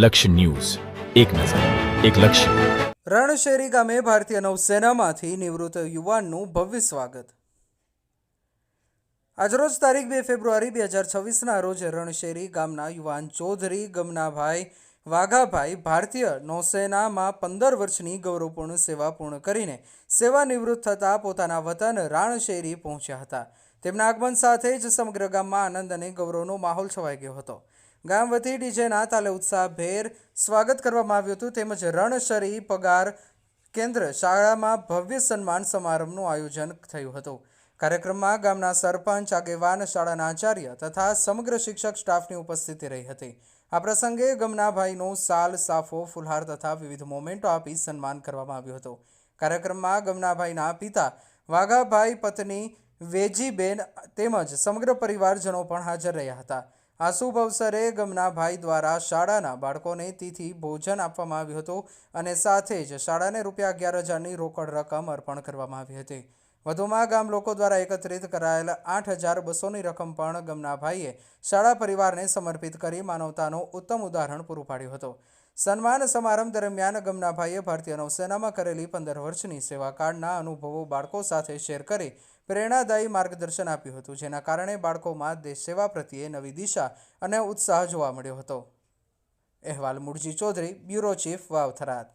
લક્ષ્ય ન્યૂઝ. એક નજર, એક લક્ષ્ય. રણશેરી ગામે ભારતીય નૌસેનામાંથી નિવૃત્ત યુવાનનું ભવ્ય સ્વાગત. આજરોજ તારીખ બે ફેબ્રુઆરી બે હજાર છવ્વીસના રોજ રણશેરી ગામના યુવાન ચૌધરી ગમનાભાઈ વાઘાભાઈ ભારતીય નૌસેનામાં પંદર વર્ષની ગૌરવપૂર્ણ સેવા પૂર્ણ કરીને સેવા નિવૃત્ત થતાં પોતાના વતન રાણશેરી પહોંચ્યા હતા. તેમના આગમન સાથે જ સમગ્ર ગામમાં આનંદ અને ગૌરવનો માહોલ છવાઈ ગયો હતો. ગામ વતી ડીજેના તાલે ઉત્સાહભેર સ્વાગત કરવામાં આવ્યું હતું. તેમજ રણશરી પગાર કેન્દ્ર શાળામાં ભવ્ય સન્માન સમારંભનું આયોજન થયું હતું. કાર્યક્રમમાં ગામના સરપંચ, આગેવાન, શાળાના આચાર્ય તથા સમગ્ર શિક્ષક સ્ટાફની ઉપસ્થિતિ રહી હતી. આ પ્રસંગે ગમનાભાઈનો સાલ, સાફો, ફુલહાર તથા વિવિધ મોમેન્ટો આપી સન્માન કરવામાં આવ્યું હતું. કાર્યક્રમમાં ગમનાભાઈના પિતા, વાઘાભાઈ પત્ની, વેજીબેન તેમજ સમગ્ર પરિવારજનો પણ હાજર રહ્યા હતા. આ શુભ અવસરે ગમનાભાઈ દ્વારા શાળાના બાળકોને તિથિ ભોજન આપવામાં આવ્યું હતું અને સાથે જ શાળાને રૂપિયા અગિયાર હજારની રોકડ રકમ અર્પણ કરવામાં આવી હતી. વધુમાં ગામ લોકો દ્વારા એકત્રિત કરાયેલ આઠ હજાર બસોની રકમ પણ ગમનાભાઈએ શાળા પરિવારને સમર્પિત કરી માનવતાનું ઉત્તમ ઉદાહરણ પૂરું પાડ્યું હતું. સન્માન સમારંભ દરમિયાન ગમનાભાઈએ ભારતીય નૌસેનામાં કરેલી પંદર વર્ષની સેવાકાળના અનુભવો બાળકો સાથે શેર કરી પ્રેરણાદાયી માર્ગદર્શન આપ્યું હતું, જેના કારણે બાળકોમાં દેશ સેવા પ્રત્યે નવી દિશા અને ઉત્સાહ જોવા મળ્યો હતો. અહેવાલ મુળજી ચૌધરી, બ્યુરો ચીફ વાવ થરાદ